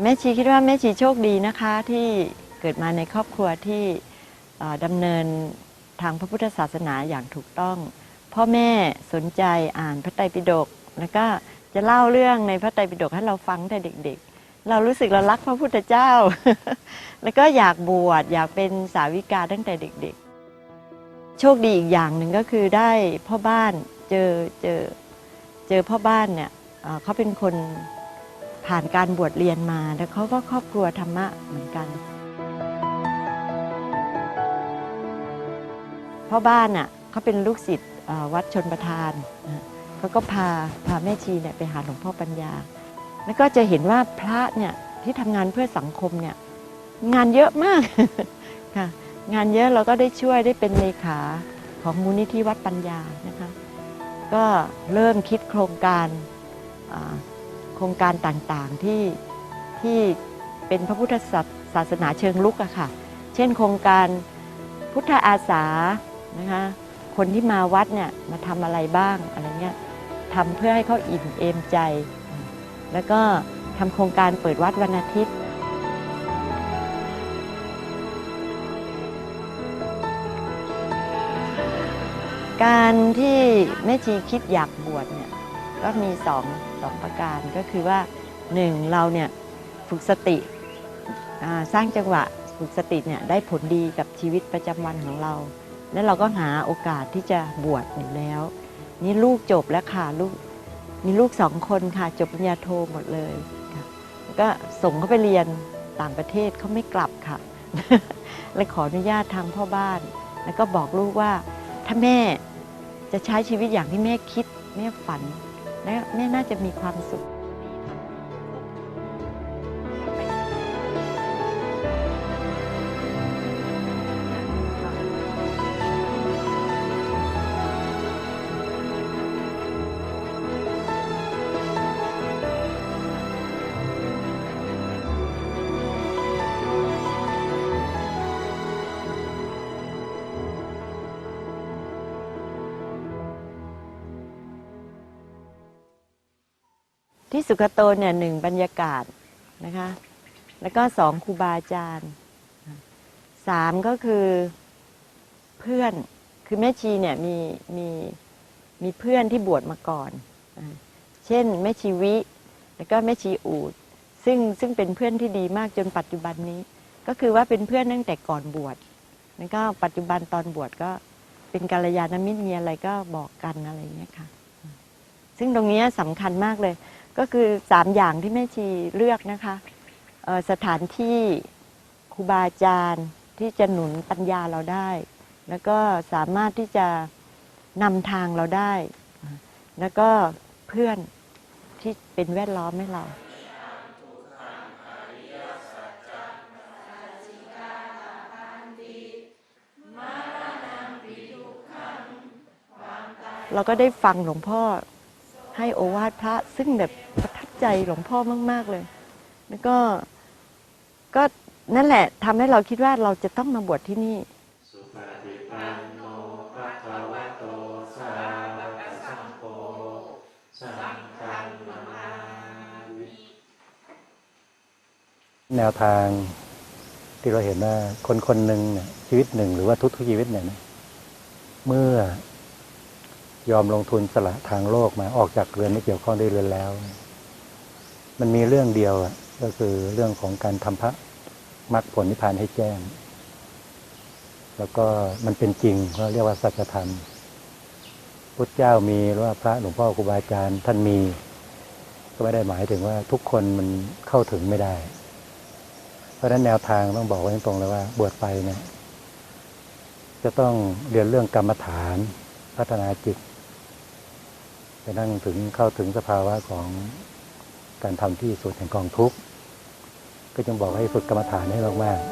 แม่ชีคิดว่าแม่ชีโชคดีนะคะที่เกิดมาในครอบครัวที่ดำเนินทางพระพุทธศาสนาอย่างถูกต้อง พ่อแม่สนใจอ่านพระไตรปิฎกแล้วก็จะเล่าเรื่องในพระไตรปิฎกให้เราฟังแต่เด็ก ๆ เรารู้สึกเรารักพระพุทธเจ้า แล้วก็อยากบวชอยากเป็นสาวิกาตั้งแต่เด็ก ๆ โชคดีอีกอย่างหนึ่งก็คือได้พ่อบ้านเจอเจอเจอพ่อบ้านเนี่ยเขาเป็นคน ผ่านการบวชเรียนมา แล้วเขาก็ครอบครัวธรรมะเหมือนกันพ่อบ้านอะเขาเป็นลูกศิษย์วัดชนประทานเขาก็พาพาแม่ชีเนี่ยไปหาหลวงพ่อปัญญา แล้วก็จะเห็นว่าพระเนี่ยที่ทำงานเพื่อสังคมเนี่ยงานเยอะมากค่ะงานเยอะเราก็ได้ช่วยได้เป็นเลขาของมูลนิธิวัดปัญญานะคะก็เริ่มคิดโครงการ โครงการต่างๆที่ที่เป็นพระพุทธศาสศาสนาเชิงลุกอะค่ะ เช่นโครงการพุทธอาสานะคะคนที่มาวัดเนี่ยมาทำอะไรบ้างอะไรเงี้ยทำเพื่อให้เขาอิ่มเอมใจ แล้วก็ทำโครงการเปิดวัดวันอาทิตย์การที่แม่ชีคิดอยากบวชเนี่ย ก็มีสองสองประการก็คือว่าหนึ่งเราเนี่ยฝึกสติสร้างจังหวะฝึกสติเนี่ยได้ผลดีกับชีวิตประจำวันของเรา แล้วเราก็หาโอกาสที่จะบวชอยู่แล้ว นี่ลูกจบแล้วค่ะลูกมีลูกสองคนค่ะจบปริญญาโทหมดเลยก็ส่งเขาไปเรียนต่างประเทศเขาไม่กลับค่ะเลยขออนุญาตทางพ่อบ้าน แล้วก็บอกลูกว่าถ้าแม่จะใช้ชีวิตอย่างที่แม่คิดแม่ฝัน และแม่น่าจะมีความสุข ที่สุขโตเนี่ยหนึ่งบรรยากาศนะคะ แล้วก็สองครูบาอาจารย์สามก็คือเพื่อนคือแม่ชีเนี่ยมีมีมีเพื่อนที่บวชมาก่อน เช่นแม่ชีวิ แล้วก็แม่ชีอูดซึ่งซึ่งเป็นเพื่อนที่ดีมากจนปัจจุบันนี้ ก็คือว่าเป็นเพื่อนตั้งแต่ก่อนบวชแล้วก็ปัจจุบันตอนบวชก็เป็นกัลยาณมิตรมีอะไรก็บอกกันอะไรอย่างเงี้ยค่ะ ซึ่งตรงนี้สำคัญมากเลย ก็คือสามอย่างที่แม่ชีเลือกนะคะสถานที่ครูบาอาจารย์ที่จะหนุนปัญญาเราได้ แล้วก็สามารถที่จะนำทางเราได้ แล้วก็เพื่อนที่เป็นแวดล้อมให้เราเราก็ได้ฟังหลวงพ่อ ให้โอวาทพระซึ่งแบบประทับใจหลวงพ่อมาก ๆ เลย แล้วก็ก็นั่นแหละทำให้เราคิดว่าเราจะต้องมาบวชที่นี่สุปฏิปันโนภะคะวะโตสาวกสังโฆสังฆังนามามิแนวทางที่เราเห็นว่าคนคนหนึ่งเนี่ยชีวิตหนึ่งหรือว่าทุกๆชีวิตเนี่ยนะเมื่อ ยอมลงทุนสละทางโลกมาออกจากเรือนไม่เกี่ยวข้องได้เรือนแล้ว มันมีเรื่องเดียวก็คือเรื่องของการทำพระมรรคผลนิพพานให้แจ้ง แล้วก็มันเป็นจริงเขาเรียกว่าสัจธรรมพุทธเจ้ามีหรือว่าพระหลวงพ่อครูบาอาจารย์ท่านมี ก็ไม่ได้หมายถึงว่าทุกคนมันเข้าถึงไม่ได้ เพราะฉะนั้นแนวทางต้องบอกไว้ตรงเลยว่าบวชไปเนี่ยจะต้องเรียนเรื่องกรรมฐานพัฒนาจิต ไปนั่งถึงเข้าถึงสภาวะของการทำที่สุดแห่งกองทุกข์ก็จึงบอกให้ฝึกกรรมฐานให้มากๆ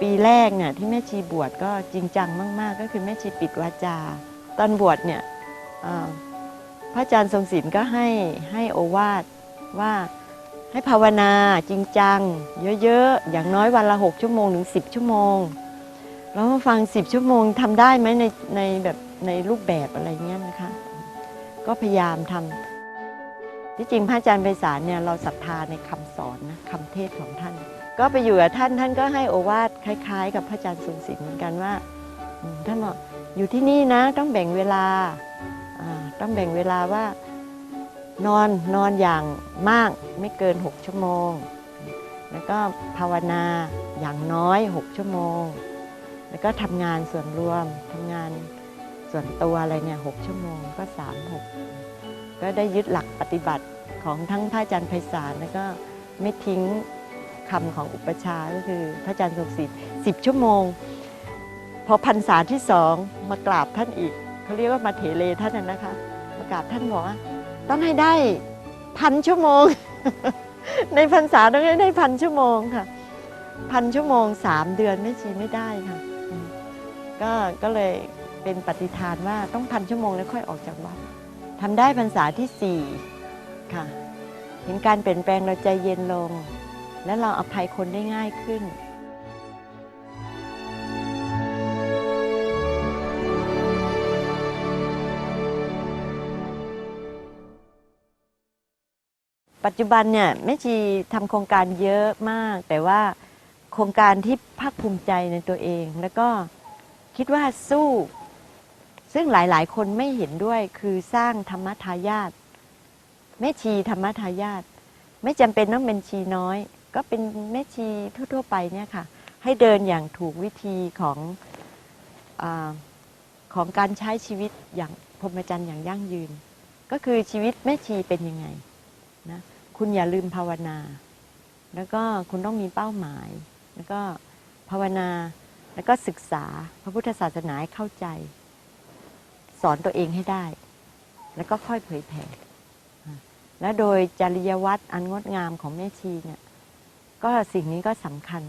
ปีแรกเนี่ยที่แม่ชีบวชก็จริงจังมาก ๆ ก็คือแม่ชีปิดวาจา ตอนบวชเนี่ยพระอาจารย์ทรงศิลป์ก็ให้ให้โอวาทว่า ให้ภาวนาจริงจัง เยอะๆ อย่างน้อยวันละ 6 ชั่วโมงถึง 10 ชั่วโมง แล้วมาฟังสิบชั่วโมงทำได้ไหมในในแบบในรูปแบบอะไรเงี้ยนะคะ ก็พยายามทำที่จริงพระอาจารย์ไพศาลเนี่ยเราศรัทธาในคำสอนนะคำเทศของท่าน ก็ไปอยู่กับท่านท่านก็ให้โอวาทคล้าย ๆ กับพระอาจารย์ทรงศิลป์เหมือนกันว่าท่านบอกอยู่ที่นี่นะต้องแบ่งเวลาต้องแบ่งเวลาว่า นอนนอนอย่างมากไม่เกิน 6 ชั่วโมง แล้วก็ภาวนาอย่างน้อย 6 ชั่วโมง แล้วก็ทำงานส่วนรวมทำงานส่วนตัวอะไรเนี่ยหชั่วโมงก็ 3 6 ก็ได้ยึดหลักปฏิบัติของทั้งพระอาจารย์ไพศาลแล้วก็ไม่ทิ้งคำของอุปชาก็คือพระอาจารย์ทรงศิษย์สิบชั่วโมง พอพรรษาที่สองมากราบท่านอีกเขาเรียกว่ามาเถเลท่านน่ะนะคะ มากราบท่านบอกว่า ต้องให้ได้พันชั่วโมง ในพรรษาต้องให้ได้พันชั่วโมงค่ะพันชั่วโมงสามเดือนไม่ชีไม่ได้ค่ะก็ก็เลยเป็นปฏิฐานว่าต้องพันชั่วโมงแล้วค่อยออกจากวัดทำได้พรรษาที่สี่ค่ะเห็นการเปลี่ยนแปลงเราใจเย็นลง และเราอภัยคนได้ง่ายขึ้น ปัจจุบันเนี่ยแม่ชีทำโครงการเยอะมาก แต่ว่าโครงการที่ภาคภูมิใจในตัวเอง แล้วก็คิดว่าสู้ ซึ่งหลายๆ คนไม่เห็นด้วยคือสร้างธรรมทายาทแม่ชีธรรมทายาทไม่จำเป็นต้องเป็นชีน้อย ก็เป็นแม่ชีทั่ว ๆ ไปเนี่ยค่ะ ให้เดินอย่างถูกวิธีของอของการใช้ชีวิตอย่างพรหมจรรย์อย่างยั่งยืน ก็คือชีวิตแม่ชีเป็นยังไงนะ คุณอย่าลืมภาวนา แล้วก็คุณต้องมีเป้าหมาย แล้วก็ภาวนา แล้วก็ศึกษาพระพุทธศาสนาให้เข้าใจ สอนตัวเองให้ได้ แล้วก็ค่อยเผยแผ่ และโดยจริยวัตรอันงดงามของแม่ชีเนี่ย ก็สิ่งนี้ก็สำคัญ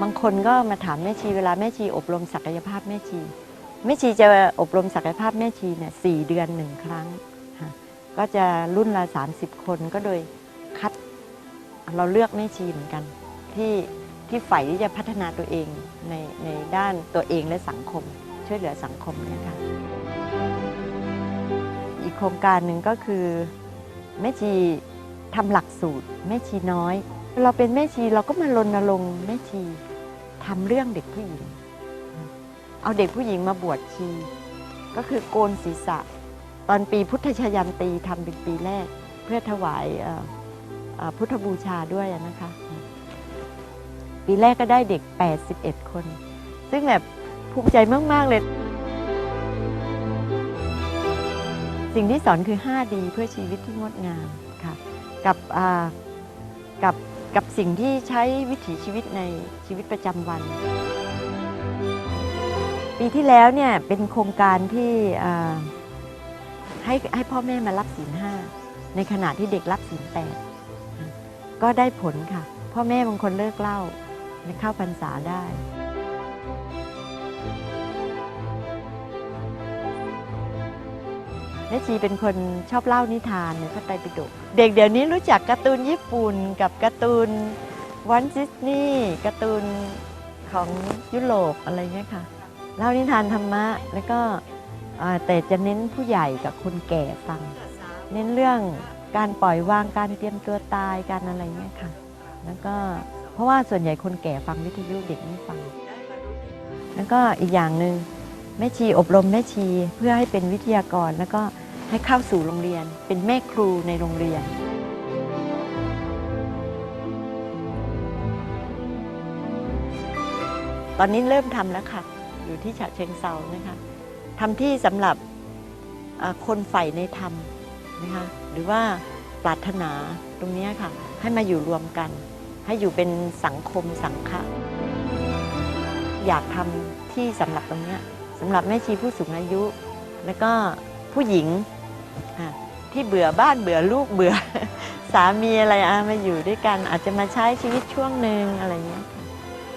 บางคนก็มาถามแม่ชีเวลาแม่ชีอบรมศักยภาพแม่ชี แม่ชีจะอบรมศักยภาพแม่ชีเนี่ยสี่เดือนหนึ่งครั้ง ก็จะรุ่นละ 30 คนก็โดยคัดเราเลือกแม่ชีเหมือนกัน ที่ที่ใฝ่ที่จะพัฒนาตัวเองในในด้านตัวเองและสังคม ช่วยเหลือสังคมเนี่ยค่ะอีกโครงการหนึ่งก็คือแม่ชีทำหลักสูตรแม่ชีน้อย เราเป็นแม่ชีเราก็มารณรงค์แม่ชีทำเรื่องเด็กผู้หญิง เอาเด็กผู้หญิงมาบวชชี ก็คือโกนศีรษะ ตอนปีพุทธชยันตีทำเป็นปีแรก เพื่อถวายพุทธบูชาด้วยนะคะ ปีแรกก็ได้เด็ก 81 คน ซึ่งแบบภูมิใจมาก ๆ เลย สิ่งที่สอนคือ 5 ดีเพื่อชีวิตที่งดงามค่ะกับกับกับสิ่งที่ใช้วิถีชีวิตในชีวิตประจำวัน ปีที่แล้วเนี่ยเป็นโครงการที่ ให้ให้พ่อแม่มารับศีลห้าในขณะที่เด็กรับศีลแปดก็ได้ผลค่ะ พ่อแม่บางคนเลิกเหล้าเข้าพรรษาได้แม่ชีเป็นคนชอบเล่านิทานในพระไตรปิฎกเด็กเดี๋ยวนี้รู้จักการ์ตูนญี่ปุ่นกับการ์ตูนวันดิสนีย์การ์ตูนของยุโรปอะไรเงี้ยค่ะ เล่านิทานธรรมะแล้วก็ แต่จะเน้นผู้ใหญ่กับคนแก่ฟัง เน้นเรื่องการปล่อยวางการเตรียมตัวตายการอะไรเงี้ยค่ะ แล้วก็เพราะว่าส่วนใหญ่คนแก่ฟังวิทยุเด็กไม่ฟัง แล้วก็อีกอย่างหนึ่งแม่ชีอบรมแม่ชีเพื่อให้เป็นวิทยากรแล้วก็ให้เข้าสู่โรงเรียน เป็นแม่ครูในโรงเรียนตอนนี้เริ่มทำแล้วค่ะ อยู่ที่ฉะเชิงเซานะคะ ทำที่สำหรับคนใฝ่ในธรรมนะคะหรือว่าปรารถนาตรงนี้ค่ะ ให้มาอยู่รวมกัน ให้อยู่เป็นสังคมสังฆะอยากทำที่สำหรับตรงนี้สำหรับแม่ชีผู้สูงอายุ แล้วก็ผู้หญิงที่เบื่อบ้านเบื่อลูกเบื่อ สามีอะไรอะมาอยู่ด้วยกัน อาจจะมาใช้ชีวิตช่วงหนึ่งอะไรเงี้ย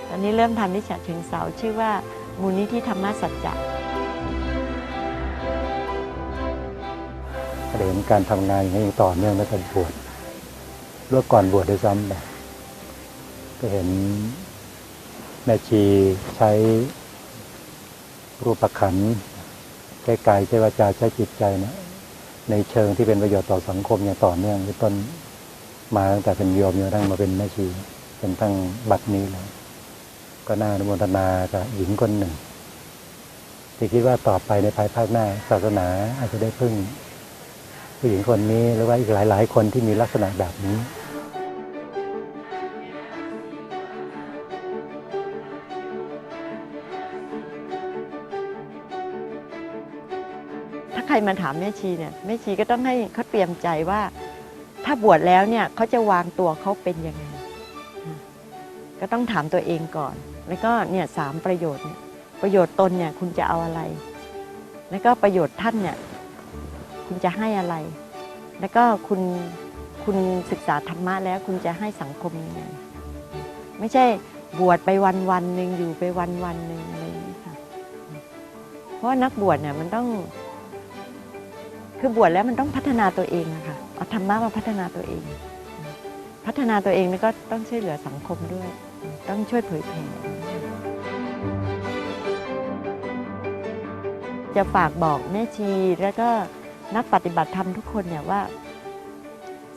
ตอนนี้เริ่มทำที่ฉะเชิงเซาชื่อว่ามูลนิธิธรรมสัจจะ เห็นการทำงานอย่างนี้ต่อเนื่องตั้งแต่บวชเมื่อก่อนบวชด้วยซ้ำไปก็เห็นแม่ชีใช้รูปขันใช้กายใช้วาจาใช้จิตใจนะในเชิงที่เป็นประโยชน์ต่อสังคมอย่างต่อเนื่องเป็นต้นมาตั้งแต่เป็นโยมจนกระทั่งมาเป็นแม่ชีเป็นตั้งบัดนี้แล้วก็น่าอนุโมทนากับหญิงคนหนึ่งที่คิดว่าต่อไปในภายภาคหน้าศาสนาอาจจะได้พึ่ง ผู้หญิงคนนี้หรือว่าอีกหลาย ๆ คนที่มีลักษณะแบบนี้ถ้าใครมาถามแม่ชีเนี่ยแม่ชีก็ต้องให้เขาเตรียมใจว่า ถ้าบวชแล้วเนี่ยเขาจะวางตัวเขาเป็นยังไง ก็ต้องถามตัวเองก่อน แล้วก็เนี่ยสามประโยชน์เนี่ยประโยชน์ตนเนี่ยคุณจะเอาอะไร แล้วก็ประโยชน์ท่านเนี่ย คุณจะให้อะไร แล้วก็คุณคุณศึกษาธรรมะแล้วคุณจะให้สังคมยังไงไม่ใช่บวชไปวันวันหนึ่งอยู่ไปวันวันหนึ่งอะไรอย่างนี้ค่ะ เพราะนักบวชเนี่ยมันต้อง คือบวชแล้วมันต้องพัฒนาตัวเองอะค่ะเอาธรรมะมาพัฒนาตัวเอง พัฒนาตัวเองแล้วก็ต้องช่วยเหลือสังคมด้วย ต้องช่วยเผยแผ่จะฝากบอกแม่ชีแล้วก็ นักปฏิบัติธรรมทุกคนเนี่ยว่า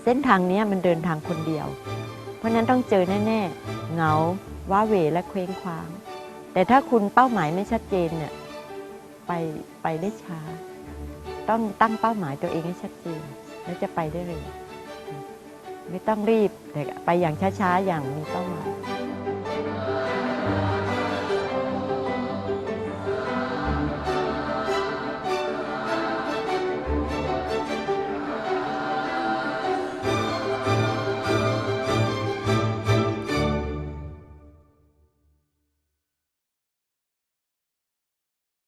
เส้นทางนี้มันเดินทางคนเดียว เพราะนั้นต้องเจอแน่ๆเหงาว้าเหวและเคว้งคว้าง แต่ถ้าคุณเป้าหมายไม่ชัดเจนเนี่ยไปไปได้ช้า ต้องตั้งเป้าหมายตัวเองให้ชัดเจน แล้วจะไปได้เร็วไม่ต้องรีบแต่ไปอย่างช้าๆอย่างมีเป้าหมาย